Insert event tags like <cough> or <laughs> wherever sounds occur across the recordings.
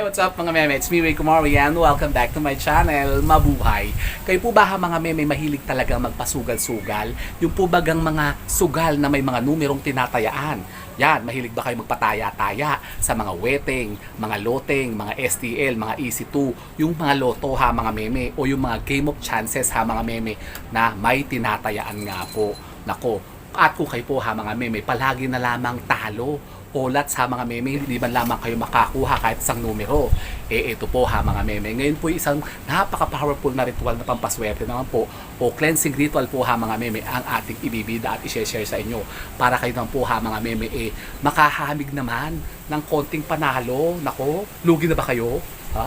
Hi, what's up mga meme? It's me, Ray Kumari, and welcome back to my channel, Mabuhay. Kayo po ba ha, mga meme mahilig talagang magpasugal-sugal? Yung po bagang mga sugal na may mga numerong tinatayaan? Yan, mahilig ba kayo magpataya-taya sa mga weteng, mga loteng, mga STL, mga EC2, yung mga loto ha mga meme, o yung mga game of chances ha mga meme na may tinatayaan nga po. Nako, at kung kayo po ha mga meme, palagi na lamang talo olat sa mga meme, hindi man lamang kayo makakuha kahit isang numero. Eh, ito po ha mga meme. Ngayon po isang napaka-powerful na ritual na pampaswerte naman po o cleansing ritual po ha mga meme ang ating ibibida at i-share sa inyo. Para kayo naman po ha mga meme eh makahamig naman ng konting panalo. Nako, lugi na ba kayo? Ha?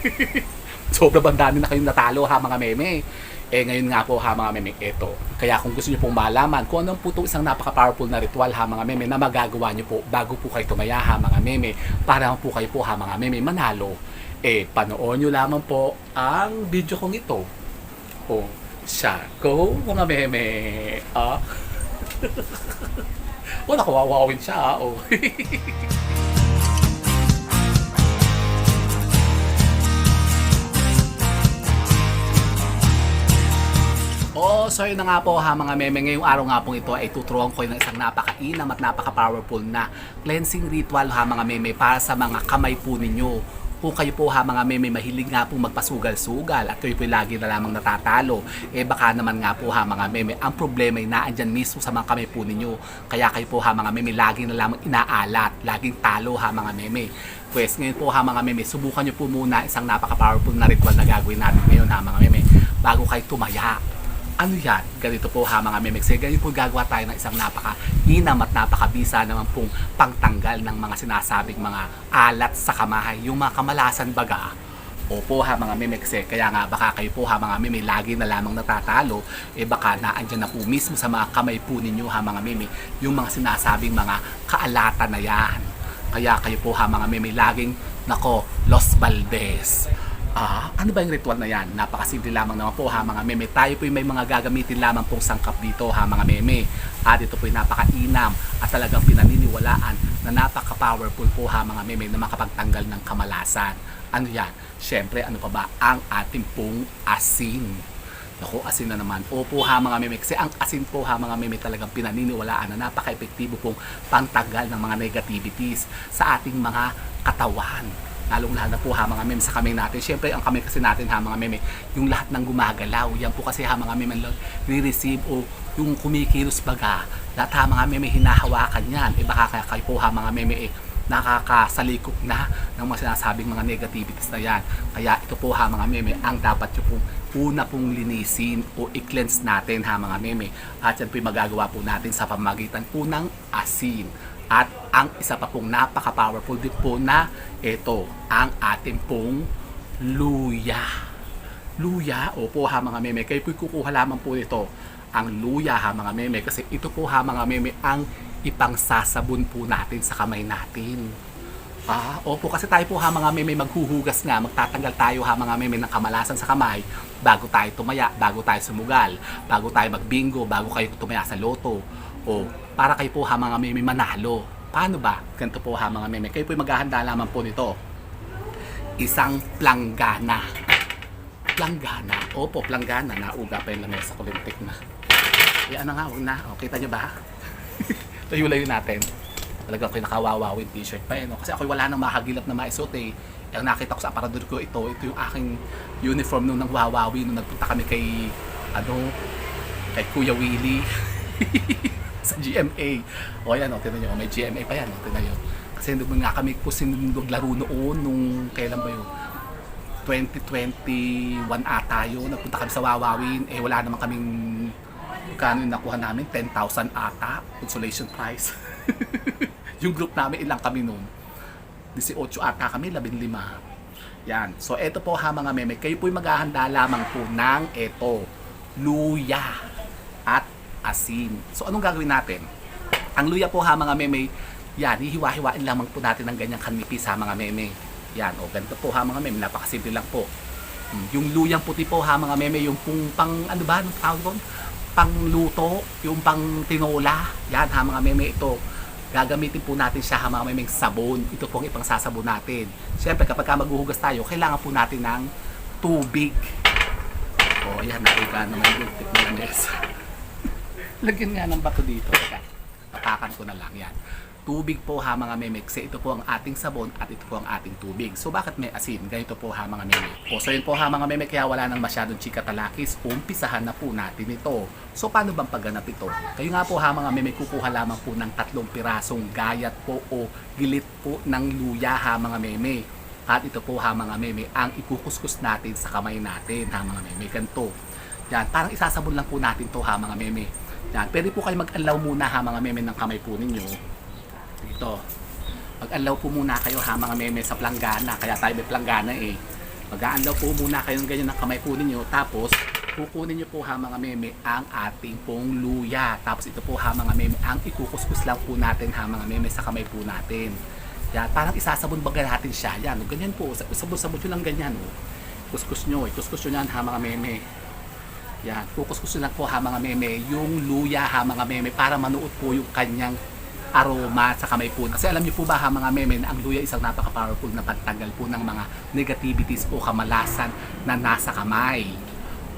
<laughs> Sobrang bandami na kayong natalo ha mga meme. Eh ngayon nga po ha mga meme, eto. Kaya kung gusto niyo pong malaman kung anong itong isang napaka-powerful na ritual ha mga meme na magagawa niyo po bago po kayo tumaya ha mga meme para po kayo po ha mga meme manalo. Eh panoorin niyo lamang po ang video kong ito. O siya ko mga meme. Ah. <laughs> o nakawawawin siya. Oh. <laughs> Oh, so yun na nga po ha mga meme. Ngayong araw nga po ito ay tuturuan ko ng isang napakainam at napaka-powerful na cleansing ritual ha mga meme para sa mga kamay po ninyo. Kung kayo po ha mga meme mahilig nga po magpasugal-sugal at kayo po lagi na lamang natatalo, eh baka naman nga po ha mga meme, ang problema ay naandyan mismo sa mga kamay po ninyo. Kaya kayo po ha mga meme, lagi na lamang inaalat, laging talo ha mga meme. Pues ngayon po ha mga meme, subukan nyo po muna isang napaka-powerful na ritual na gagawin natin ngayon ha mga meme, bago kayo tumaya ano yan? Ganito po ha mga memex. Ganyan po gagawa tayo ng isang napaka-inam at napakabisa naman pong pangtanggal ng mga sinasabing mga alat sa kamahay. Yung mga kamalasan baga. Opo ha mga memex. Kaya nga baka kayo po ha mga meme lagi na lamang natatalo. Eh baka naandyan na po mismo sa mga kamay po ninyo ha mga meme. Yung mga sinasabing mga kaalatan na yan. Kaya kayo po ha mga meme laging nako Los Valdez. Ah, ano ba yung ritual na yan? Napakasimple lamang naman po ha mga meme. Tayo po may mga gagamitin lamang pong sangkap dito ha mga meme. At ito po yung napakainam at talagang pinaniniwalaan na napaka-powerful po ha mga meme na makapagtanggal ng kamalasan. Ano yan? Siyempre, ano pa ba? Ang ating pong asin. Naku, asin na naman. Opo ha mga meme. Kasi ang asin po ha mga meme talagang pinaniniwalaan na napaka-epektibo pong pantanggal ng mga negativities sa ating mga katawan lalong lalo na po ha mga meme sa kamay natin. Siyempre, ang kamay kasi natin ha mga meme, yung lahat ng gumagalaw. Yan po kasi ha mga meme, re-receive o yung kumikilos baga. Lahat ha mga meme, hinahawakan yan. E baka kaya kayo po ha mga meme, eh, nakakasalikop na ng mga sinasabing mga negativities na yan. Kaya ito po ha mga meme, ang dapat nyo pong una pong linisin o i-cleanse natin ha mga meme. At yan po yung magagawa po natin sa pamagitan po ng asin. At ang isa pa pong napaka-powerful din po na ito, ang ating pong luya. Luya, opo ha mga meme, kayo po kukuha lamang po ito. Ang luya ha mga meme, kasi ito po ha mga meme ang ipangsasabon po natin sa kamay natin. Ah, opo kasi tayo po ha mga meme maghuhugas nga, magtatanggal tayo ha mga meme ng kamalasan sa kamay bago tayo tumaya, bago tayo sumugal, bago tayo magbingo, bago kayo tumaya sa loto. O para kayo po ha mga meme manalo. Paano ba? Ganito po ha mga meme. Kayo po maghahanda lamang po nito. Isang planggana. Planggana. Opo, planggana. Nauga pa yung lamesa ko lintik na. Yan na nga, huwag na. O, kita nyo ba? <laughs> Layo-layo natin. Talagang kinakawawawin t-shirt pa eh. No? Kasi ako wala nang makagilap na maisuot eh. Ang nakita ko sa aparador ko ito, ito yung aking uniform nung nang wawawi nung nagpunta kami kay ano kay Kuya Willie <laughs> sa GMA. O yan, o, tinan nyo, may GMA pa yan, o, tinan nyo. Kasi nung nga kami po sinundog laro noon, nung kailan ba yun? 2021 ata yun, nagpunta kami sa Wawawin, eh wala naman kaming kano yung nakuha namin, 10,000 ata, consolation prize. <laughs> yung group namin, ilang kami noon? 18 ata kami, 15. Yan. So, eto po ha mga meme. Kayo po'y maghahanda lamang po ng eto, luya asin. So, anong gagawin natin? Ang luya po ha mga meme, yan, hihiwa-hiwain lamang po natin ng ganyang kanipis ha mga meme. Yan, o ganito po ha mga meme, napakasimple lang po. Hmm, Yung luyang puti po ha mga meme, yung pong pang, ano ba, anong tawag doon? Pang luto, yung pang tinola. Yan ha mga meme, ito. gagamitin po natin siya ha mga memeng sabon. Ito po ang ipang sasabon natin. Siyempre, kapag ka maghuhugas tayo, kailangan po natin ng tubig. O, yan, nakiga naman yung tip Nessa. Lagyan nga ng bato dito. Teka, Patakan ko na lang yan. Tubig po ha mga meme kasi ito po ang ating sabon at ito po ang ating tubig. So bakit may asin? Ganito po ha mga meme. O so yun po ha mga meme kaya wala nang masyadong chika talakis. Umpisahan na po natin ito. So paano bang pagganap ito? Kayo nga po ha mga meme kukuha lamang po ng tatlong pirasong gayat po o gilit po ng luya ha mga meme. At ito po ha mga meme ang ikukuskus natin sa kamay natin ha mga meme. Ganito. Yan, parang isasabon lang po natin to ha mga meme. Yan, pwede po kayo mag-allow muna ha mga meme ng kamay po ninyo. Dito. Mag-allow po muna kayo ha mga meme sa planggana. Kaya tayo may planggana eh. Mag-allow po muna kayo ng ganyan ng kamay po ninyo. Tapos, kukunin nyo po ha mga meme ang ating pong luya. Tapos ito po ha mga meme ang ikukuskus lang po natin ha mga meme sa kamay po natin. Yan, parang isasabon baga natin siya. Yan, ganyan po. Sabon-sabon nyo lang ganyan. O. Kuskus nyo. Ikuskus nyo yan ha mga meme. Yan, kukuskus nyo lang po ha mga meme. Yung luya ha mga meme para manuot po yung kanyang aroma sa kamay po. Kasi alam niyo po ba ha mga meme na ang luya isang napaka-powerful na pagtanggal po ng mga negativities o kamalasan na nasa kamay.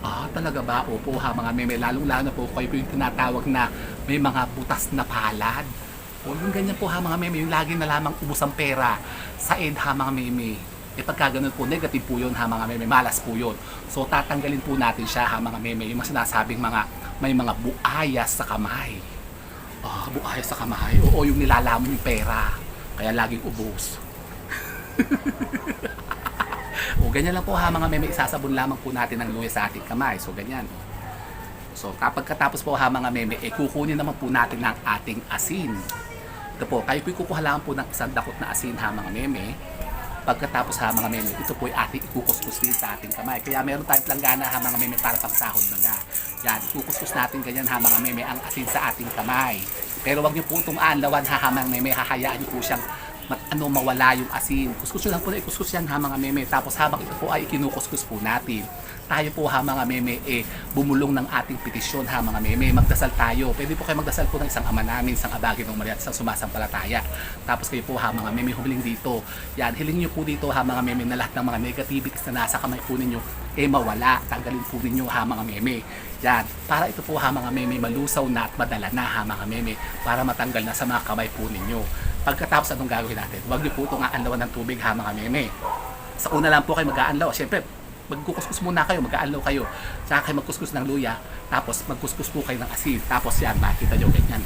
Ah, talaga ba? Opo ha mga meme. Lalong lalo na po kayo po yung tinatawag na may mga butas na palad. O yung ganyan po ha mga meme, yung lagi na lamang ubos ang pera sa ed ha mga meme. E pagka ganun po, negative po yun ha mga meme, malas po yun. So tatanggalin po natin siya ha mga meme, yung mga sinasabing mga may mga buayas sa kamay. Ah, buayas sa kamay. Oo, yung nilalamon yung pera. Kaya laging ubos. <laughs> o ganyan lang po ha mga meme, isasabon lamang po natin ng luya sa ating kamay. So ganyan. So kapag katapos po ha mga meme, eh kukunin naman po natin ng ating asin. Ito po, kayo kukuha lang po ng isang dakot na asin ha mga meme. Pagkatapos ha mga meme, ito po ay ating ikukuskus din sa ating kamay. Kaya meron tayong planggana ha mga meme para pang sahod baga. Yan, ikukuskus natin ganyan ha mga meme ang asin sa ating kamay. Pero wag niyo po itong anlawan ha, ha mga meme, hahayaan niyo po siyang mat, ano, mawala yung asin. Kuskus lang po na ikuskus yan ha mga meme. Tapos habang ito po ay kinukuskus po natin, tayo po ha mga meme eh bumulong ng ating petisyon ha mga meme. Magdasal tayo. Pwede po kayo magdasal po ng isang ama namin, isang abagin ng Maria at isang sumasampalataya. Tapos kayo po ha mga meme humiling dito. Yan, hiling nyo po dito ha mga meme na lahat ng mga negativities na nasa kamay po ninyo eh mawala. Tanggalin po ninyo ha mga meme. Yan, para ito po ha mga meme malusaw na at madala na ha mga meme para matanggal na sa mga kamay po ninyo. Pagkatapos anong gagawin natin? Huwag niyo po itong aanlawan ng tubig ha mga meme. Sa una lang po kayo mag-aanlaw. Siyempre, magkukuskus muna kayo, mag-aanlaw kayo. Saka kayo magkuskus ng luya, tapos magkuskus po kayo ng asin. Tapos yan, makita nyo ganyan.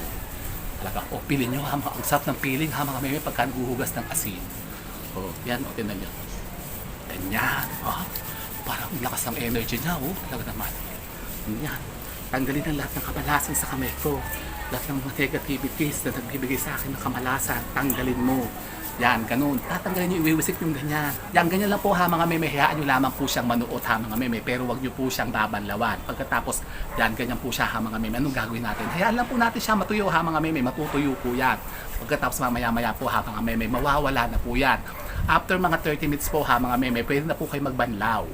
Talaga, o pilin nyo ha, ang sarap ng piling ha mga meme pagka naguhugas ng asin. O, yan, o, tinan nyo. Ganyan, o. Parang ang lakas ng energy niya, o. Talaga naman. Yan. Tanggalin ang lahat ng kamalasan sa kamay ko. Lahat ng mga negativities na nagbibigay sa akin ng kamalasan, tanggalin mo. Yan, ganun. Tatanggalin nyo, iwiwisik yung ganyan. Yan, ganyan lang po ha mga meme. Hayaan nyo lamang po siyang manuot ha mga meme. Pero wag nyo po siyang babanlawan. Pagkatapos, yan, ganyan po siya ha mga meme. Anong gagawin natin? Hayaan lang po natin siya matuyo ha mga meme. Matutuyo po yan. Pagkatapos mamaya-maya po ha mga meme, mawawala na po yan. After mga 30 minutes po ha mga meme, pwede na po kayo magbanlaw.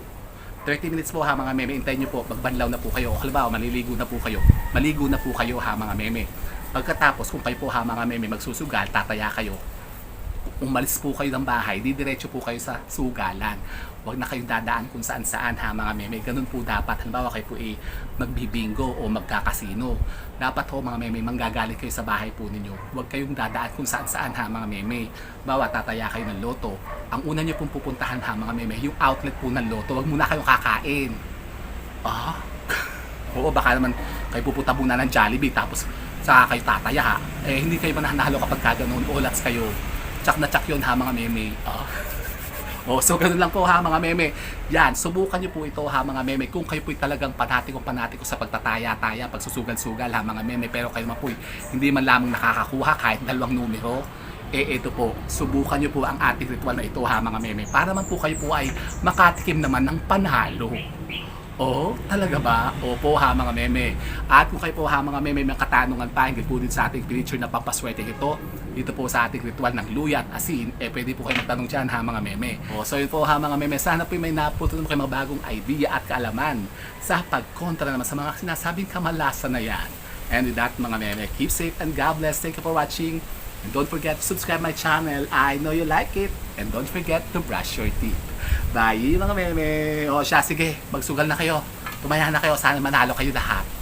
30 minutes po ha mga meme, hintayin nyo po, magbanlaw na po kayo. Halimbawa, maliligo na po kayo. Maligo na po kayo ha mga meme. Pagkatapos, kung kayo po ha mga meme, magsusugal, tataya kayo. Umalis po kayo ng bahay, didiretso po kayo sa sugalan. Huwag na kayong dadaan kung saan saan ha mga meme. Ganun po dapat. Halimbawa kayo po eh, magbibingo o magkakasino. Dapat ho mga meme, manggagaling kayo sa bahay po ninyo. Huwag kayong dadaan kung saan saan ha mga meme. Bawa tataya kayo ng loto. Ang una nyo pong pupuntahan ha mga meme, yung outlet po ng loto. Huwag muna kayong kakain. Ah? <laughs> Oo, baka naman kayo pupunta muna ng Jollibee tapos saka kayo tataya ha. Eh, hindi kayo mananalo kapag kaganoon. Olats kayo. Tsak na tsak yun ha mga meme. Ah. Oh, so ganun lang po ha mga meme. Yan, subukan niyo po ito ha mga meme. Kung kayo po'y talagang panatikong panatiko sa pagtataya-taya, pagsusugal-sugal ha mga meme, pero kayo man po'y hindi man lamang nakakakuha kahit dalawang numero, eh ito po, subukan niyo po ang ating ritual na ito ha mga meme. Para man po kayo po ay makatikim naman ng panalo. Oo, talaga ba? Opo ha mga meme. At kung kayo po ha mga meme may katanungan pa, hindi po din sa ating picture na papaswerte ito, dito po sa ating ritual ng luya at asin, eh pwede po kayo magtanong dyan ha mga meme. O, so yun po ha mga meme, sana po may naputunan kayo mga bagong idea at kaalaman sa pagkontra naman sa mga sinasabing kamalasan na yan. And with that mga meme, keep safe and God bless. Thank you for watching. And don't forget to subscribe my channel. I know you like it. And don't forget to brush your teeth. Bye mga meme. O siya, sige, magsugal na kayo. Tumaya na kayo. Sana manalo kayo lahat.